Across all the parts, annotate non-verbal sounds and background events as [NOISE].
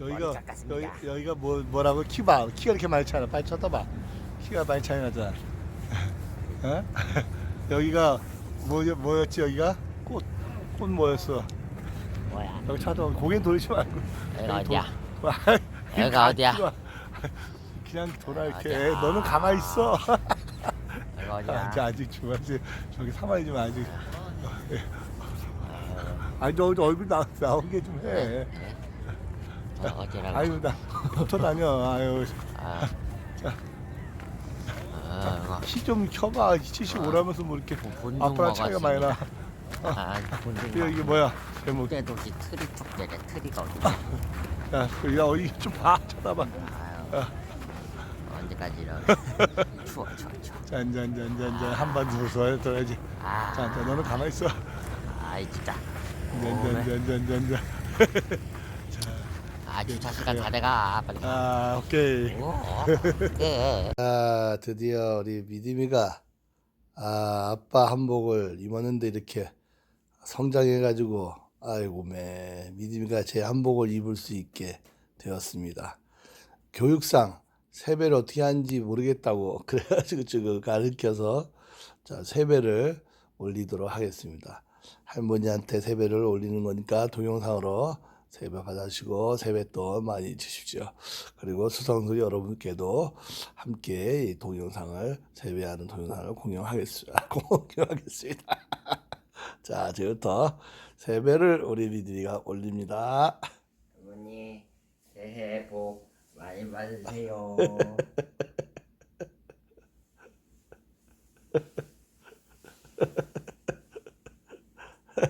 여기가 깎았습니다. 여기, 여기가 뭐 뭐라고 키봐 키가 이렇게 많이 차나 빨리 쳐다봐 키가 많이 차이 나잖아 [LAUGHS] 어? [LAUGHS] 여기가 뭐 뭐였지 여기가 꽃 꽃 뭐였어 뭐야? 여기 쳐다봐 고개 돌리지 말고 여기가 여기 어디야? 도- 여기가 [LAUGHS] 가- 어디야? 그냥 돌아 이렇게 어디야? 너는 가만히 있어 여기가 어디야? 아직 아직 중간지 저기 사마이 좀 아직 아니 너 얼굴 나 나오게 좀 해. 저 어디라고? 아유 나 붙어 다녀. 아유 아. 아, 이거 키좀 켜봐. 75라면서 뭐 이렇게 본중 아빠랑 차이가 많이 나. 아, 본중 이거 이게 뭐야? 제목. 때도시 트리 축제래. 트리가 어디? 야, 야 어디 좀 봐 쳐다봐. 아유. 언제까지 이러? [LAUGHS] 추워, 추워, 추워. 잔잔잔잔잔 한번 들어서 들어야지. 아, 자, 자 너는 가만히 있어. 아이 진짜. 잔잔잔잔잔잔. 아, 주차 시간 다 돼가. 빨리. 가. 아 오케이. 오, [LAUGHS] 예. 아 드디어 우리 미디미가 아 아빠 한복을 입었는데 이렇게 성장해가지고 아이고 매 미디미가 제 한복을 입을 수 있게 되었습니다. 교육상 세배를 어떻게 하는지 모르겠다고 [LAUGHS] 그래가지고 지금 가르쳐서 자 세배를 올리도록 하겠습니다. 할머니한테 세배를 올리는 거니까 동영상으로 세배 받으시고 세뱃돈 많이 주십시오. 그리고 수성수 여러분께도 함께 이 동영상을 세배하는 동영상을 [LAUGHS] 공유하겠습니다. 공유하겠습니다. [LAUGHS] 자, 지금부터 세배를 우리 미들이가 올립니다. 어머니 새해 복 많이 받으세요. [LAUGHS]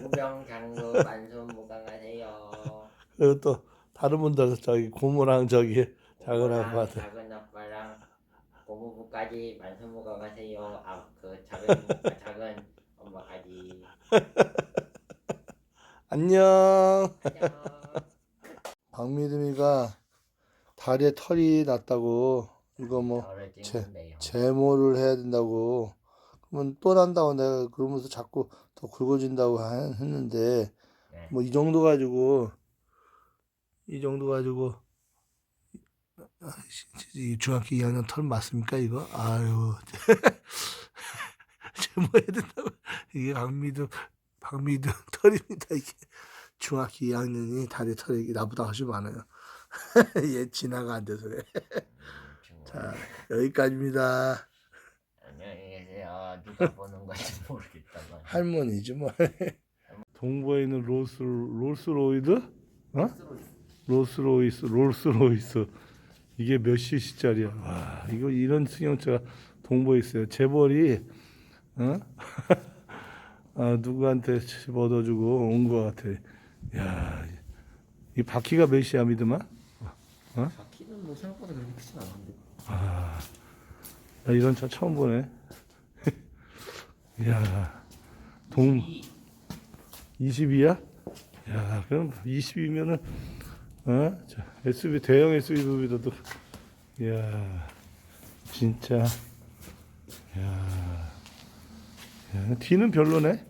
우병장구 만손무강하세요. 그리고 또 다른 분들 저기 고모랑 저기 작은 아빠한테 작은 아빠랑 고모부까지 만손무강하세요. 아그 작은 작은 엄마까지. [LAUGHS] 안녕. 안녕. 박미듬이가 다리에 털이 났다고 이거 뭐 저를 제- 찍는데요. 제모를 해야 된다고 그러면 또 난다고 내가 그러면서 자꾸 더 굵어진다고 하- 했는데 네. 뭐 이 정도 가지고 이 정도 가지고 중학교 2학년 털 맞습니까 이거? 아유 제모해야 [LAUGHS] 된다고. 이게 박미도 박미도 [LAUGHS] 털입니다 이게. 중학교 2학년이 다리 털이 나보다 훨씬 많아요. [LAUGHS] 얘 진화가 안 돼서 그래. 자 여기까지입니다. 안녕히 계세요. 누가 보는 건지 모르겠다만. 할머니지 뭐. 동부에 있는 롤스 롤스로이드? 어? 롤스로이스 롤스로이스. 이게 몇 cc짜리야? 와 이거 이런 승용차가 동부에 있어요. 재벌이 어? [LAUGHS] 아, 누구한테 집 얻어주고 온 것 같아. 야 이 바퀴가 몇이야 믿음아? 바퀴는 뭐 생각보다 그렇게 크진 않은데. 나 이런 차 처음 보네. [LAUGHS] 야 동 22야? 야, 그럼 20이면은 어? 저 SUV 대형 SUV보다도 야, 진짜 야. 야, 뒤는 별로네.